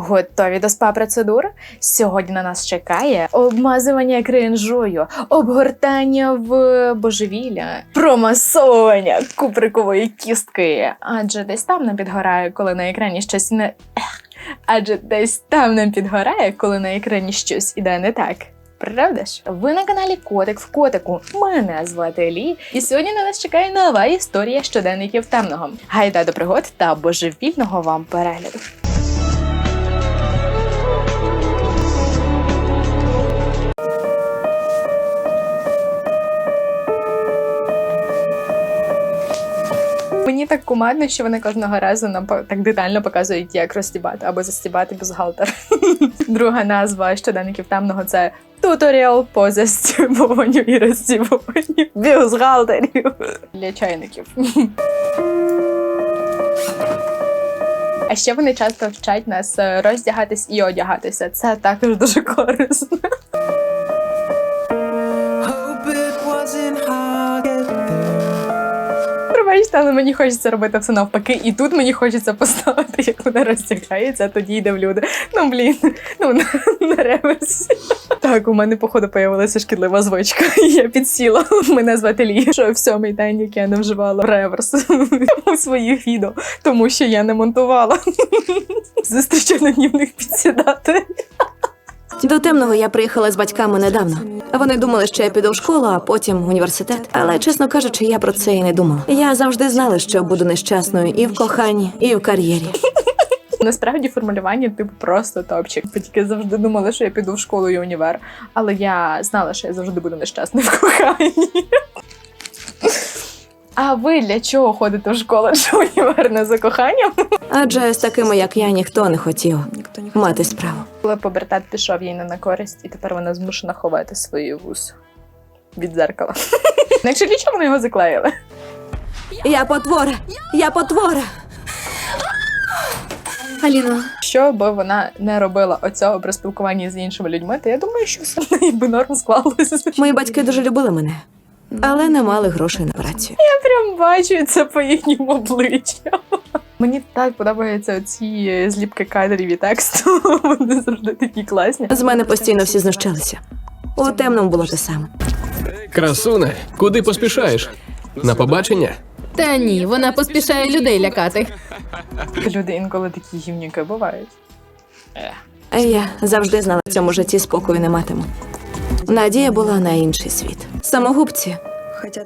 Готові до спа процедур? Сьогодні на нас чекає обмазування кринжою, обгортання в божевілля, промасовування куприкової кістки. Адже десь там нам підгорає, коли на екрані щось не. Адже десь там нам підгорає, коли на екрані щось іде не так. Правда ж? Ви на каналі Котик в Котику. Мене звати Лі, і сьогодні на нас чекає нова історія щоденників темного. Гайда до пригод та божевільного вам перегляду. Мені так кумедно, що вони кожного разу нам так детально показують, як розстібати або застібати бюстгальтер. Друга назва щоденників темного це туторіал по застібуванню і розстібуванню бюстгальтерів для чайників. А ще вони часто вчать нас е, роздягатись і одягатися. Це також дуже корисно. There. Але мені хочеться робити все навпаки, і тут мені хочеться поставити, як вона роздягається, а тоді йде в люди. Ну блін, ну на, на реверсі. Так, у мене походу появилася шкідлива звичка. Я підсіла. Мене звати Лі. Що в сьомий день, як я не вживала реверс у своїх відео, тому що я не монтувала. Зустрічаю на днівних підсідати. До темного я приїхала з батьками недавно. Вони думали, що я піду в школу, а потім в університет. Але чесно кажучи, я про це і не думала. Я завжди знала, що буду нещасною і в коханні, і в кар'єрі. Насправді формулювання типу просто топчик. Батьки завжди думали, що я піду в школу і універ, але я знала, що я завжди буду нещасною в коханні. А ви для чого ходите в школу чи універ не за коханням? Адже з такими, як я, ніхто не хотів мати справу. Коли побертат пішов їй не на користь, і тепер вона змушена ховати свої вуз від дзеркала. Ну, Якщо лічно вони його заклеїли. Я потвора! Я потвора! Аліно, Що би вона не робила оцього при спілкуванні з іншими людьми, то я думаю, що все в неї би норм склалося. мої батьки дуже любили мене, але не мали грошей на працю. Я прям бачу це по їхнім обличчям. Мені так подобаються ці зліпки кадрів і тексту. Вони завжди такі класні. З мене постійно всі знущалися. У темному було те саме. Красуне, куди поспішаєш? На побачення? Та ні, вона поспішає людей лякати. Люди інколи такі гівнюки бувають. А я завжди знала, в цьому житті спокою не матиму. Надія була на інший світ. Самогубці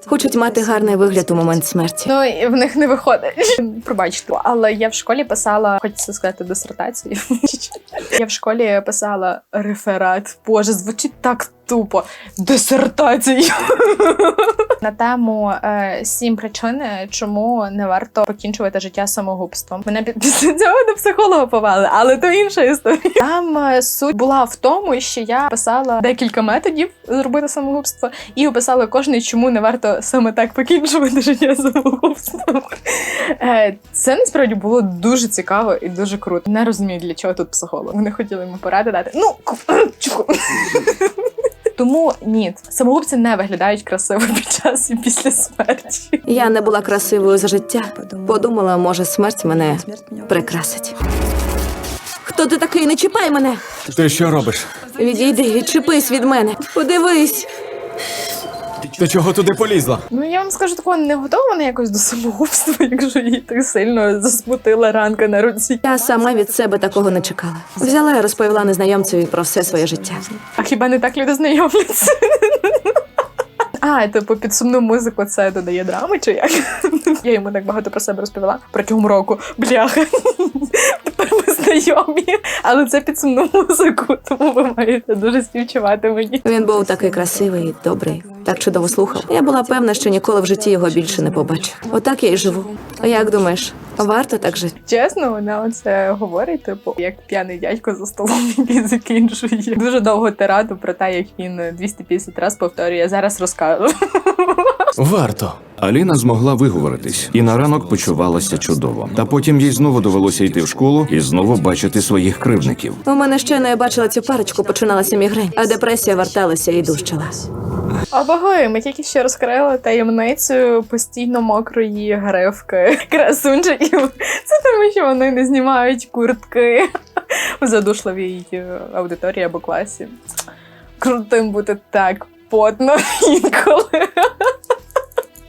хочуть мати гарний вигляд у момент смерті. Ну і в них не виходить. Пробачте, але я в школі писала, хочеться сказати, дисертацію. Я в школі писала реферат. Боже, звучить так тупо. Дисертацію. На тему е, сім причин, е, чому не варто покінчувати життя самогубством. Мене після цього до психолога повели, але то інша історія. Там е, суть була в тому, що я писала декілька методів зробити самогубство, і описала кожний, чому не варто саме так покінчувати життя самогубством. Це насправді було дуже цікаво і дуже круто. Не розумію, для чого тут психолог. Вони хотіли йому поради дати. Ну, чуку. Тому ні, самогубці не виглядають красиво під час і після смерті. Я не була красивою за життя. Подумала, може, смерть мене прикрасить. Хто ти такий? Не чіпай мене! Ти що робиш? Відійди, відчепись від мене. Подивись. Ти чого туди полізла? Ну я вам скажу, такого не готова вона якось до самогубства, якщо її так сильно засмутила ранка на руці. Я сама від себе такого не чекала. Взяла і розповіла незнайомцеві про все своє життя. А хіба не так люди знайомляться? А, типу, під сумну музику це додає драми, чи як? Я йому так багато про себе розповіла протягом року. Бляха. Знайомі. Але це під сумну музику, тому ви маєте дуже співчувати мені. Він був такий красивий, і добрий, так чудово слухав. Я була певна, що ніколи в житті його більше не побачу. Отак я й живу. Як думаєш, варто так жити? Чесно, вона оце говорить, типу, як п'яний дядько за столом, який закінчує дуже довго тираду про те, як він 250 разів повторює. Зараз розкажу. Варто. Аліна змогла виговоритись і на ранок почувалася чудово. Та потім їй знову довелося йти в школу і знову бачити своїх кривдників. У мене щойно я бачила цю парочку, починалася мігрень, а депресія верталася і дужчала. А ваги, ми тільки що розкрили таємницю постійно мокрої гривки красунчиків. Це тому, що вони не знімають куртки в задушливій е, аудиторії або класі. Крутим бути так потно інколи.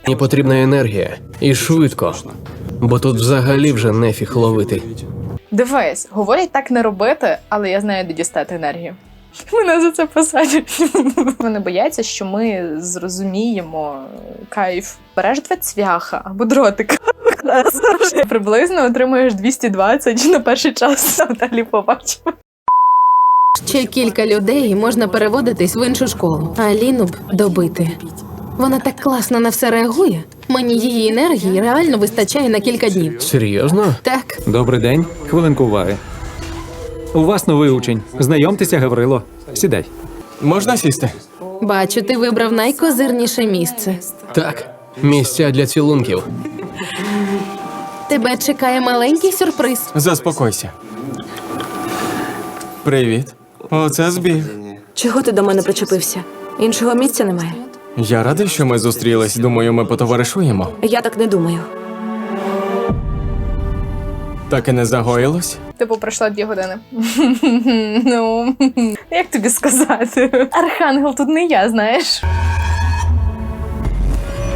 Мені потрібна енергія. І швидко. Бо тут взагалі вже нефіг ловити. Дивись, говорять так не робити, але я знаю, де дістати енергію. Мене за це посадять. Вони бояться, що ми зрозуміємо кайф. Береш два цвяха або дротика. Приблизно отримуєш 220 на перший час, а далі побачимо. Ще кілька людей можна переводитись в іншу школу. А Ліну б добити. Вона так класно на все реагує. Мені її енергії реально вистачає на кілька днів. Серйозно? Так, Добрий день. Хвилинку уваги. У вас новий учень. Знайомтеся, Гаврило. Сідай. Можна сісти? бачу, ти вибрав найкозирніше місце. Так. Місця для цілунків. Тебе чекає маленький сюрприз. Заспокойся. Привіт. Оце збіг. Чого ти до мене причепився? Іншого місця немає. Я радий, що ми зустрілись. Думаю, ми потоваришуємо. Я так не думаю. Так і не загоїлось? Типу, пройшло дві години. ну, як тобі сказати? Архангел тут не я, знаєш.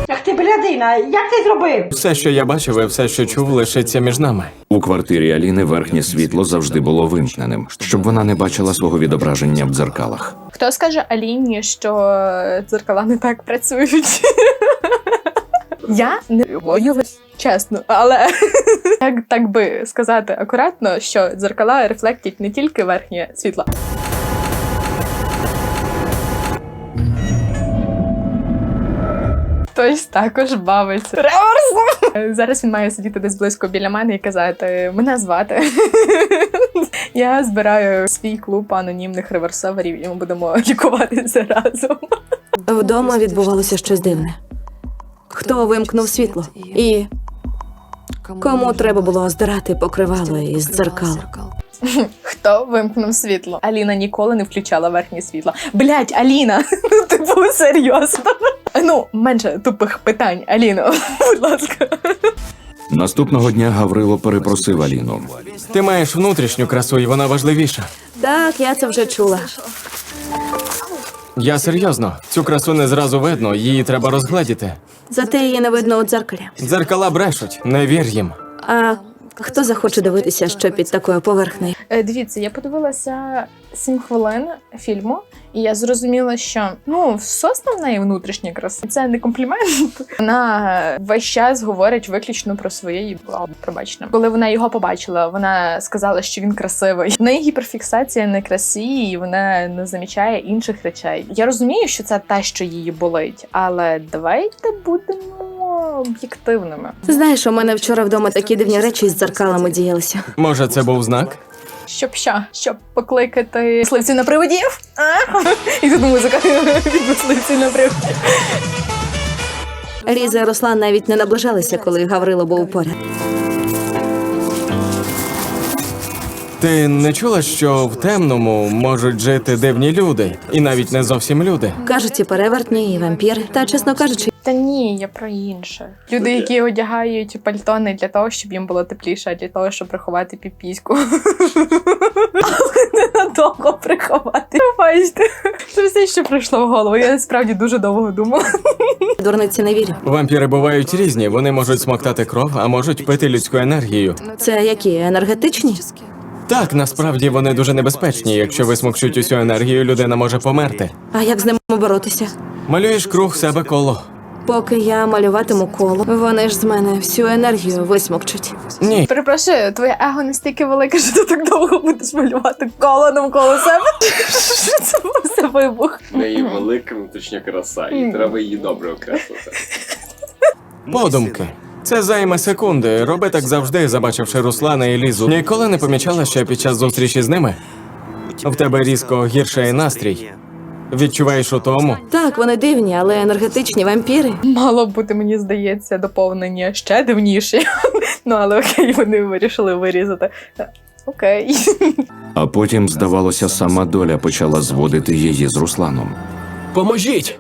Ах ти блядина, як ти зробив? Все, що я бачив, і все, що чув, лишиться між нами. У квартирі Аліни верхнє світло завжди було вимкненим, щоб вона не бачила свого відображення в дзеркалах. Хто скаже Аліні, що дзеркала не так працюють? Я не боюсь, чесно, але як так би сказати акуратно, що дзеркала рефлектять не тільки верхнє світло. Хтось також бавиться. Реверс! Зараз він має сидіти десь близько біля мене і казати: мене звати. Я збираю свій клуб анонімних реверсоверів, і ми будемо лікуватися разом. Вдома відбувалося щось дивне. Хто вимкнув світло? І кому треба було здирати покривало із дзеркал? Хто вимкнув світло? Аліна ніколи не включала верхнє світло. Блять, Аліна! Ну, типу, серйозно. Ну, менше тупих питань, Аліно, будь ласка. Наступного дня Гаврило перепросив Аліну. Ти маєш внутрішню красу, і вона важливіша. Так, я це вже чула. Я серйозно, цю красу не зразу видно, її треба розгледіти. Зате її не видно у дзеркалі. Дзеркала брешуть, не вір їм. А хто захоче дивитися, що під такою поверхнею? Е, Дивіться, я подивилася 7 хвилин фільму, і я зрозуміла, що ну сосна в неї внутрішня краса. Це не комплімент. Вона весь час говорить виключно про своє їбло, пробачте. Коли вона його побачила, вона сказала, що він красивий. В неї гіперфіксація на красі, і вона не замічає інших речей. Я розумію, що це те, що її болить, але давайте будемо об'єктивними. Знаєш, у мене вчора вдома такі дивні речі з дзеркалами діялися. Може, це був знак? Щоб що? Щоб покликати мисливців на приводів? А? І тут музика від мисливців на приводів. Ліза і Руслан навіть не наближалися, коли Гаврило був поряд. Ти не чула, що в темному можуть жити дивні люди, і навіть не зовсім люди. Кажуть, і перевертні, і вампіри. Та чесно кажучи, Та ні, я про інше. Люди, які одягають пальто не для того, щоб їм було тепліше, а для того, щоб приховати піпіську. Але не надовго приховати. Бачите, це все, що прийшло в голову. Я справді дуже довго думала. дурниці не вірю. Вампіри бувають різні, вони можуть смоктати кров, а можуть пити людську енергію. Це які енергетичні? Так, насправді вони дуже небезпечні. Якщо висмокчуть усю енергію, людина може померти. А як з ними боротися? Малюєш круг себе коло. Поки я малюватиму коло, вони ж з мене всю енергію висмокчуть. Ні, Перепрошую, твоє его настільки велике, що ти так довго будеш малювати коло навколо себе. Що це був за вибух? Неї велика внутрішня краса, і треба її добре окреслити. подумки. Це займе секунди. Роби так завжди, забачивши Руслана і Лізу. Ніколи не помічала, що під час зустрічі з ними в тебе різко гіршає настрій. Відчуваєш у тому? Так, вони дивні, але енергетичні вампіри. Мало б бути, мені здається, доповнення ще дивніші. Ну, але окей, вони вирішили вирізати. Окей. А потім, здавалося, сама доля почала зводити її з Русланом. Поможіть!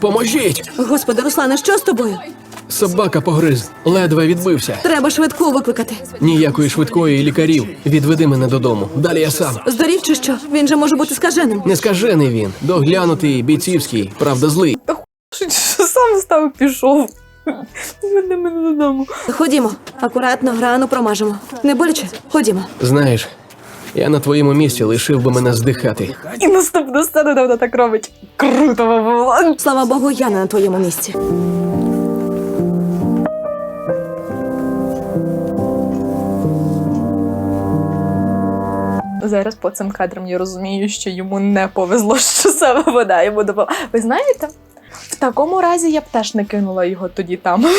Поможіть! Господи, Руслане, що з тобою? Собака погриз, ледве відбився. Треба швидку викликати. Ніякої швидкої лікарів. Відведи мене додому. Далі я сам. Здорів чи що? Він же може бути скаженим. Не скажений він. Доглянутий, бійцівський, правда злий. Що сам став пішов. Мене мене додому. Ходімо, акуратно рану промажемо. Не боляче? Ходімо. Знаєш, я на твоєму місці лишив би мене здихати. І наступну сцену, де вона так робить. Круто було. Слава Богу, я не на твоєму місці. Зараз по цим кадрам я розумію, що йому не повезло, що саме вода йому допомогла. Ви знаєте, в такому разі я б теж не кинула його тоді там.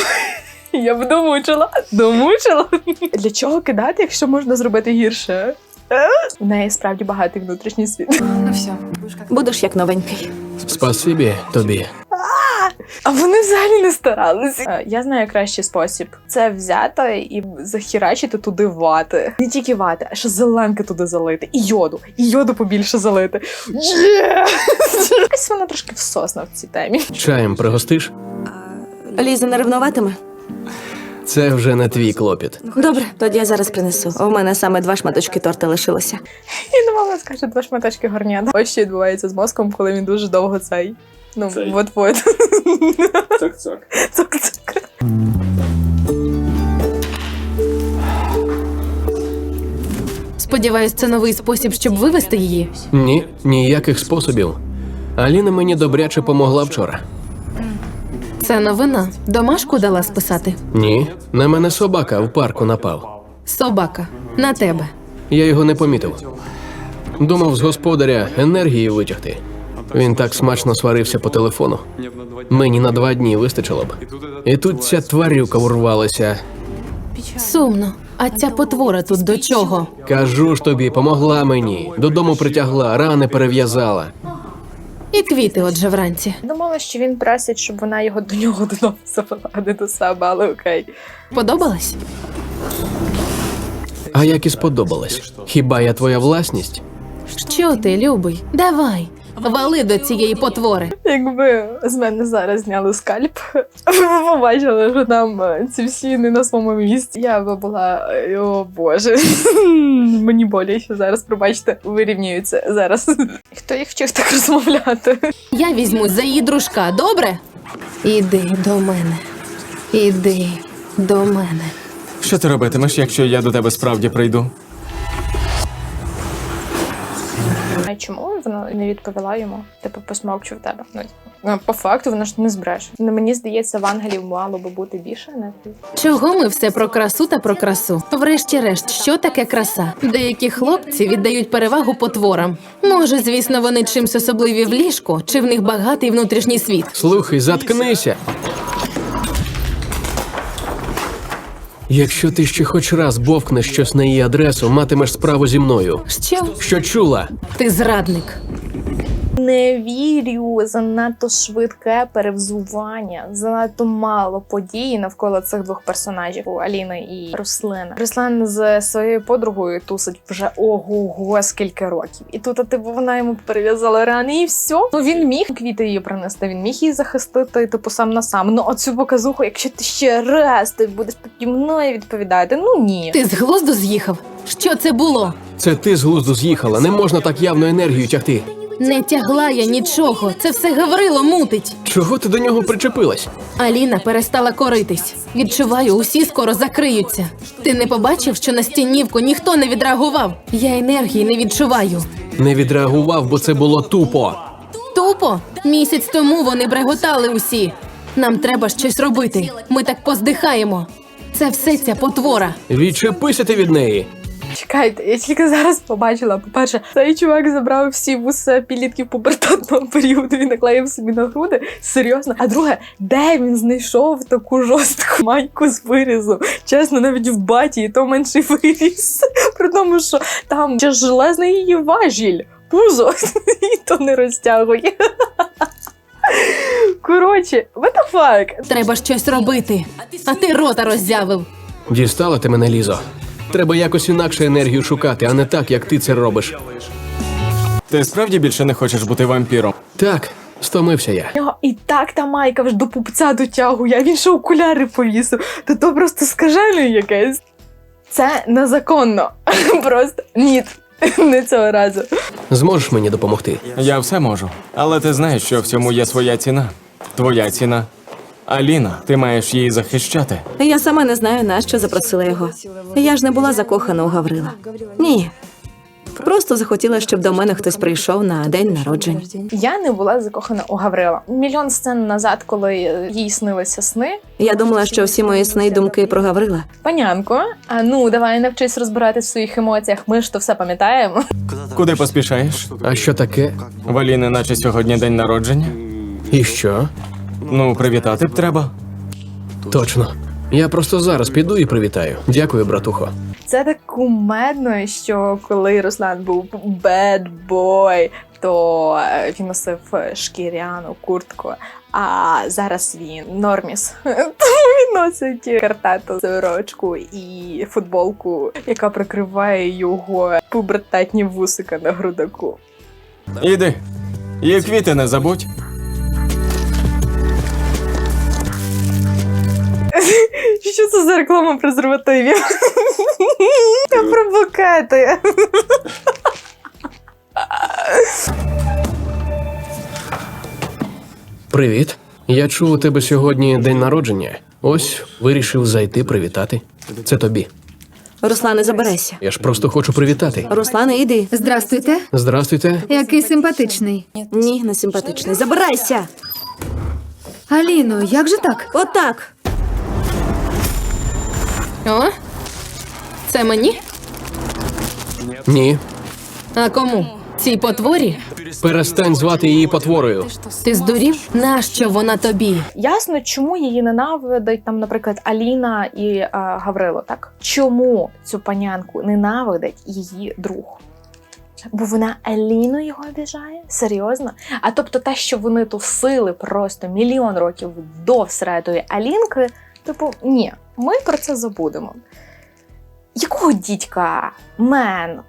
Я б домучила. Домучила. Для чого кидати, якщо можна зробити гірше? В неї справді багатий внутрішній світ. Ну все, Будеш як новенький. Спасибі тобі. А вони взагалі не старалися. Е, Я знаю кращий спосіб. Це взяти і захірачити туди вати. Не тільки вати, а ще зеленки туди залити. І йоду. І йоду побільше залити. Є! Якась вона трошки всосна в цій темі. Чаєм пригостиш? Ліза не ревнуватиме? Це вже не твій клопіт. Добре, тоді я зараз принесу. У мене саме два шматочки торта лишилося. І думала, скаже два шматочки горнят. Ось що відбувається з мозком, коли він дуже довго цей. Ну, Цей. от-от. Цок-цок. Цок-цок. Сподіваюсь, це новий спосіб, щоб вивести її. Ні, ніяких способів. Аліна мені добряче помогла вчора. Це новина. Домашку дала списати. Ні, на мене собака в парку напав. Собака. На тебе. Я його не помітив. Думав з господаря енергії витягти. Він так смачно сварився по телефону. Мені на два дні вистачило б. І тут ця тварюка урвалася. Сумно. А ця потвора тут до чого? Кажу ж тобі, помогла мені. Додому притягла, рани перев'язала. І квіти, отже, вранці. Думала, що він просить, щоб вона його до нього додому завела, а не до себе, але окей. Подобалось? А як і сподобалось. Хіба я твоя власність? Що ти, любий? Давай. Вали до цієї потвори. Якби з мене зараз зняли скальп, ви побачили, що там е, ці всі не на своєму місці. Я би була, е, о боже, мені боляче зараз, пробачте, вирівнюються зараз. Хто їх вчив так розмовляти? Я візьмусь за її дружка, добре? Іди до мене. Іди до мене. Що ти робитимеш, якщо я до тебе справді прийду? А чому вона не відповіла йому? Типу посмовчив тебе. Ну, по факту вона ж не збреше. Ну, мені здається, в ангелів мало би бути більше енергії. Чого ми все про красу та про красу? Врешті-решт, що таке краса? Деякі хлопці віддають перевагу потворам. Може, звісно, вони чимсь особливі в ліжку, чи в них багатий внутрішній світ. Слухай, заткнися. Якщо ти ще хоч раз бовкнеш щось на її адресу, матимеш справу зі мною. Що? Що чула? Ти зрадник. Не вірю, занадто швидке перевзування, занадто мало подій навколо цих двох персонажів у Аліни і Руслина. Руслан з своєю подругою тусить вже ого-го скільки років. І тут, а типу, вона йому перев'язала рани, і все. Ну він міг квіти її принести, він міг її захистити, типу, сам на сам. Ну оцю показуху, якщо ти ще раз ти будеш тоді мною відповідати, ну ні. Ти з глузду з'їхав. Що це було? Це ти з глузду з'їхала. Не можна так явно енергію тягти. Не тягла я нічого. Це все Гаврило мутить. Чого ти до нього причепилась? Аліна перестала коритись. Відчуваю, усі скоро закриються. Ти не побачив, що на стінівку ніхто не відреагував. Я енергії не відчуваю. Не відреагував, бо це було тупо. Тупо місяць тому вони бреготали усі. Нам треба щось робити. Ми так поздихаємо. Це все ця потвора. Відчепися ти від неї. Чекайте, я тільки зараз побачила. По-перше, цей чувак забрав всі вуса підлітків пубертатного періоду. Він наклеїв собі на груди. Серйозно. А друге, де він знайшов таку жорстку майку з вирізу? Чесно, навіть в баті, і то менший виріз. При тому, що там ще железний її важіль. Пузо і то не розтягує. Коротше, what the fuck? Треба щось робити. А ти рота роззявив. Дістала ти мене, Лізо. Треба якось інакше енергію шукати, а не так, як ти це робиш. Ти справді більше не хочеш бути вампіром? Так, Стомився я. У і так та майка вже до пупця дотягує, а він ще окуляри повісив. Та то просто скажене якесь. Це незаконно. Просто ні. Не цього разу. Зможеш мені допомогти? Я все можу. Але ти знаєш, що в цьому є своя ціна. Твоя ціна. Аліна, ти маєш її захищати. Я сама не знаю, на що запросила його. Я ж не була закохана у Гаврила. Ні. Просто захотіла, щоб до мене хтось прийшов на день народження. Я не була закохана у Гаврила. Мільйон сцен назад, коли їй снилися сни. Я думала, що всі мої сни й думки про Гаврила. Панянко, а ну давай навчись розбиратись в своїх емоціях. Ми ж то все пам'ятаємо. Куди поспішаєш? А що таке? В Аліни наче сьогодні день народження. І що? Ну, привітати б треба. Точно. Я просто зараз піду і привітаю. Дякую, братухо. Це так кумедно, що коли Руслан був bad boy, то е, він носив шкіряну куртку. А зараз він норміс. Тому він носить картату сорочку і футболку, яка прикриває його пубертатні вусика на грудаку. Іди. І квіти не забудь. Що це за реклама презервативів? Та про букети. Привіт. Я чув, у тебе сьогодні день народження. Ось вирішив зайти привітати. Це тобі. Руслане, заберися. Я ж просто хочу привітати. Руслане, іди. Здрастуйте. Здрастуйте. Який симпатичний. Ні, не симпатичний. Забирайся! Аліно, як же так? Отак. Це мені? Ні. А кому? Цій потворі? Перестань звати її потворою. Ти здурів? Нащо вона тобі? Ясно, чому її ненавидить там, наприклад, Аліна і е, Гаврило. Так чому цю панянку ненавидить її друг? Бо вона Аліну його обіжає? Серйозно? А тобто те, що вони тусили просто мільйон років до всередої Алінки, типу, ні, ми про це забудемо. Якого дідька? Мен?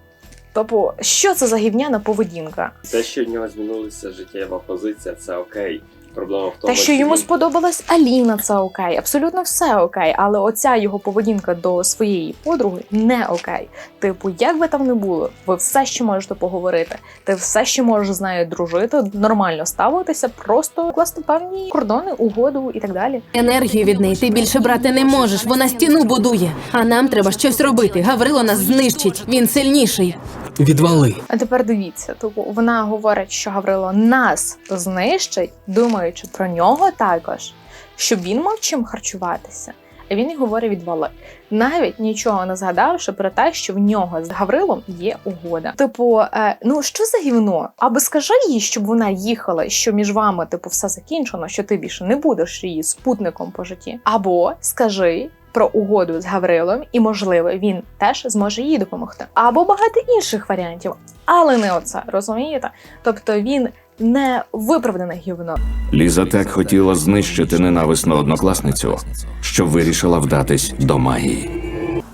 Тобто, що це за гівняна поведінка? Те, що в нього змінилася життєва позиція, це окей. Проблема в тому, Те, що йому сподобалась Аліна, це окей, абсолютно все окей. Але оця його поведінка до своєї подруги не окей. Типу, як би там не було, ви все ще можете поговорити. Ти все ще можеш з нею дружити, нормально ставитися, просто класти певні кордони, угоду і так далі. Енергію від неї ти більше брати не можеш. Вона стіну будує. А нам треба щось робити. Гаврило нас знищить. Він сильніший. Відвали. А тепер дивіться, типу, вона говорить, що Гаврило нас знищить, думаючи про нього також, щоб він мав чим харчуватися. А він і говорить відвали. Навіть нічого не згадавши про те, що в нього з Гаврилом є угода. Типу, е, ну що за гівно? Або скажи їй, щоб вона їхала, що між вами, типу, все закінчено, що ти більше не будеш її спутником по житті. Або скажи. Про угоду з Гаврилом, і можливо він теж зможе їй допомогти. Або багато інших варіантів, але не оце, розумієте? Тобто він не виправдане гівно. Ліза так хотіла знищити ненависну однокласницю, що вирішила вдатись до магії.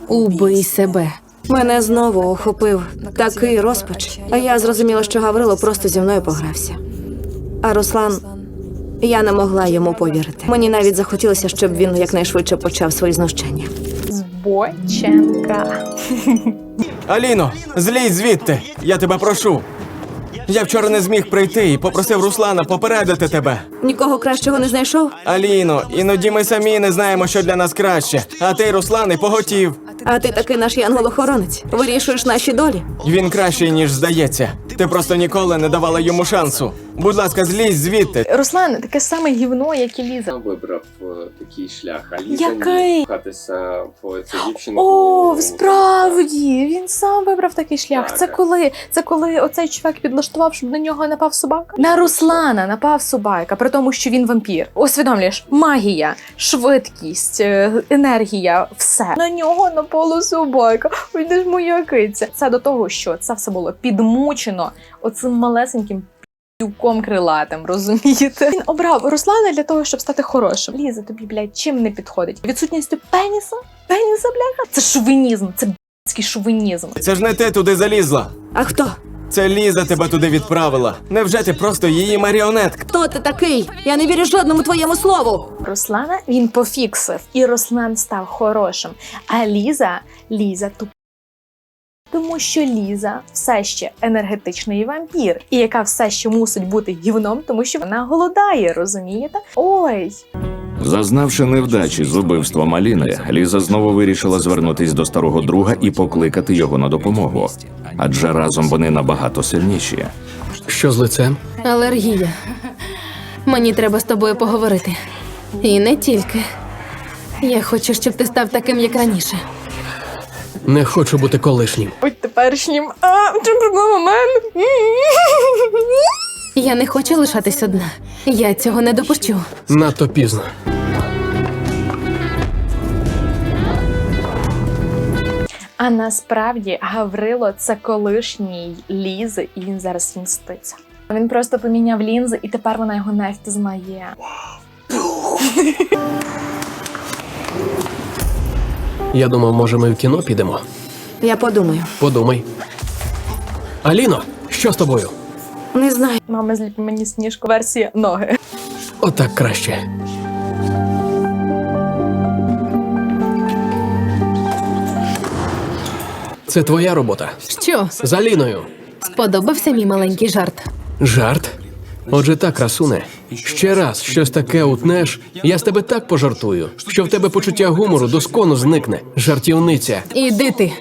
Убий себе. Мене знову охопив такий розпач. А я зрозуміла, що Гаврило просто зі мною погрався. А Руслан. Я не могла йому повірити. Мені навіть захотілося, щоб він якнайшвидше почав свої знущання. Збоченка. Аліно, злізь звідти! Я тебе прошу. Я вчора не зміг прийти і попросив Руслана попередити тебе. Нікого кращого не знайшов. Аліно, іноді ми самі не знаємо, що для нас краще. А ти, Руслане, поготів. А ти такий наш янгол-охоронець. Вирішуєш наші долі. Він кращий, ніж здається. Ти просто ніколи не давала йому шансу. Будь ласка, злізь звідти. Руслан таке саме гівно, як і Ліза. Вибрав е, такий шлях, а Ліза Який? кохатися в цю дівчину. О, справді він сам вибрав такий шлях. Так. Це коли? Це коли оцей чувак підлаштував, щоб на нього напав собака? На Руслана напав собака, при тому, що він вампір. Усвідомлюєш, магія, швидкість, е, енергія, все на нього напала собака. Ой, де ж моя киця. Це до того, що це все було підмучено оцим малесеньким. Півком крилатим, розумієте? Він обрав Руслана для того, щоб стати хорошим. Ліза тобі, блядь, чим не підходить? Відсутністю пеніса? Пеніса, бляха? Це шовінізм, це б***ський шовінізм. Це ж не ти туди залізла. А хто? Це Ліза тебе туди відправила. Невже ти просто її маріонетка? Хто ти такий? Я не вірю жодному твоєму слову. Руслана він пофіксив, і Руслан став хорошим. А Ліза, Ліза туп. Тому що Ліза все ще енергетичний вампір, і яка все ще мусить бути гівном, тому що вона голодає, розумієте? Ой, Зазнавши невдачі з убивством Аліни, Ліза знову вирішила звернутись до старого друга і покликати його на допомогу. Адже разом вони набагато сильніші. Що з лицем? Алергія. Мені треба з тобою поговорити. І не тільки. Я хочу, щоб ти став таким, як раніше. Не хочу бути колишнім. будь теперішнім. А, в чому проблема в мене? Я не хочу лишатись одна. Я цього не допущу. Надто пізно. А насправді Гаврило це колишній Лізи, і він зараз мститься. Він просто поміняв лінзи, і тепер вона його не впізнає. Я думав, може, ми в кіно підемо. Я подумаю. Подумай. Аліно, що з тобою? Не знаю. Мама зліпи мені сніжку версія ноги. Отак краще. Це твоя робота. Що? З Аліною. Сподобався мій маленький жарт. Жарт? Отже, так, красуне. Ще раз щось таке утнеш, я з тебе так пожартую, що в тебе почуття гумору доскону зникне. Жартівниця. Іди ти.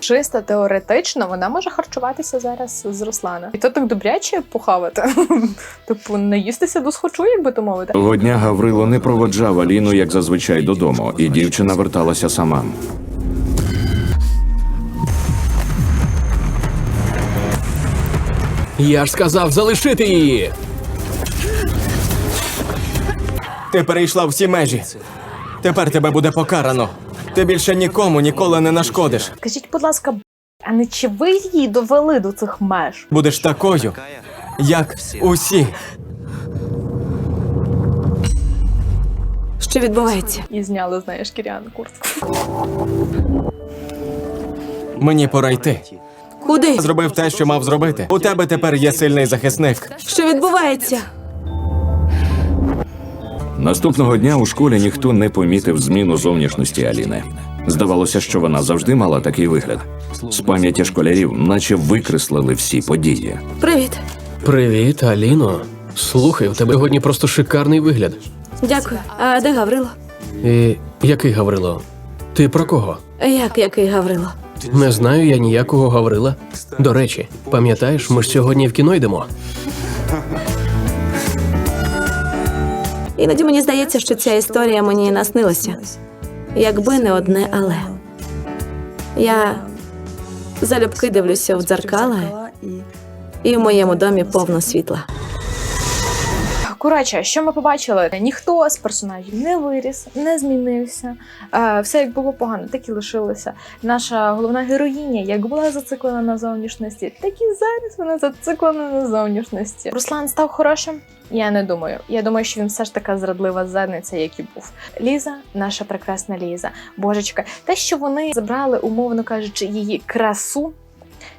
Чисто теоретично вона може харчуватися зараз з Руслана. І то так добряче похавати. Типу, не їстися до схочу, як би то мовити. Того дня Гаврило не проводжав Аліну, як зазвичай, додому, і дівчина верталася сама. Я ж сказав залишити її. Ти перейшла всі межі. Тепер тебе буде покарано. Ти більше нікому ніколи не нашкодиш. Скажіть, будь ласка, а не чи ви її довели до цих меж? Будеш такою, як усі. Що відбувається? І зняли з неї шкіряну куртку. Мені пора йти. Куди? Зробив те, що мав зробити. У тебе тепер є сильний захисник. Що відбувається? Наступного дня у школі ніхто не помітив зміну зовнішності Аліни. Здавалося, що вона завжди мала такий вигляд. З пам'яті школярів, наче викреслили всі події. Привіт. Привіт, Аліно. Слухай, у тебе сьогодні просто шикарний вигляд. Дякую. А де Гаврило? І який Гаврило? Ти про кого? Як який Гаврило? Не знаю я ніякого Гаврила. До речі, пам'ятаєш, ми ж сьогодні в кіно йдемо. Іноді мені здається, що ця історія мені наснилася. Якби не одне але. Я залюбки дивлюся в дзеркала, і в моєму домі повно світла. Коротше, що ми побачили? Ніхто з персонажів не виріс, не змінився. Е, все як було погано, так і лишилося. Наша головна героїня, як була зациклена на зовнішності, так і зараз вона зациклена на зовнішності. Руслан став хорошим. Я не думаю. Я думаю, що він все ж така зрадлива задниця, як і був. Ліза, наша прекрасна Ліза, божечка, те, що вони забрали, умовно кажучи, її красу.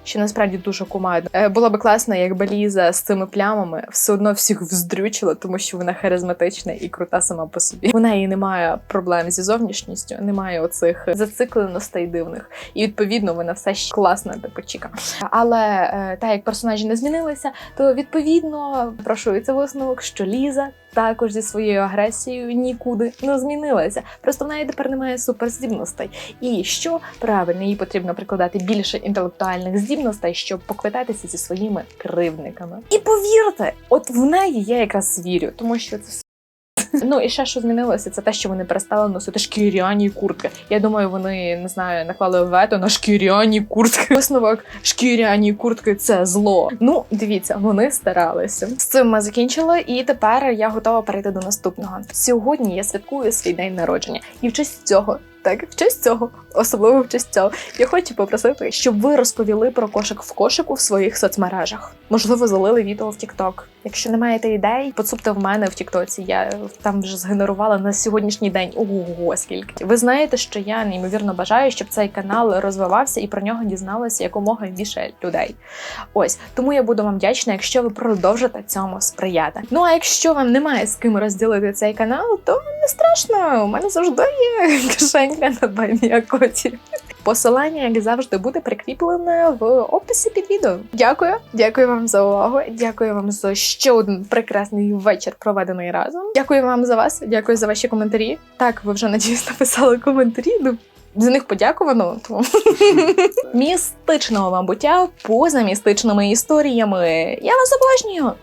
Що насправді дуже кумадно. Е, Було би класно, якби Ліза з цими плямами все одно всіх вздрючила, тому що вона харизматична і крута сама по собі. У неї немає проблем зі зовнішністю, немає оцих зацикленостей дивних. І відповідно вона все ще класна типу чіка. Але е, так як персонажі не змінилися, то відповідно прошується висновок, що Ліза також зі своєю агресією нікуди не змінилася. Просто в неї тепер немає суперздібностей. І що правильно, їй потрібно прикладати більше інтелектуальних здібностей, щоб поквитатися зі своїми кривдниками. І повірте, от в неї я якраз вірю, тому що це. Ну і ще що змінилося, це те, що вони перестали носити шкіряні куртки. Я думаю, вони не знаю, наклали вето на шкіряні куртки. Висновок шкіряні куртки це зло. Ну, дивіться, вони старалися. З цим ми закінчили, і тепер я готова перейти до наступного. Сьогодні я святкую свій день народження, і в честь цього Так, в честь цього, особливо в честь цього, я хочу попросити, щоб ви розповіли про кошик в кошику в своїх соцмережах. Можливо, залили відео в TikTok. Якщо не маєте ідей, поцупте в мене в Тіктоці. Я там вже згенерувала на сьогоднішній день. Ого, скільки. Ви знаєте, що я неймовірно бажаю, щоб цей канал розвивався і про нього дізналося якомога більше людей. Ось тому я буду вам вдячна, якщо ви продовжите цьому сприяти. Ну а якщо вам немає з ким розділити цей канал, то не страшно. У мене завжди є кишенька на байміакоті. Посилання, як завжди, буде прикріплене в описі під відео. Дякую, дякую вам за увагу. Дякую вам за ще один прекрасний вечір, проведений разом. Дякую вам за вас. Дякую за ваші коментарі. Так, ви вже надіюсь написали коментарі. Ну за них подякувано. Тому містичного вам буття поза містичними історіями. Я вас обожнюю.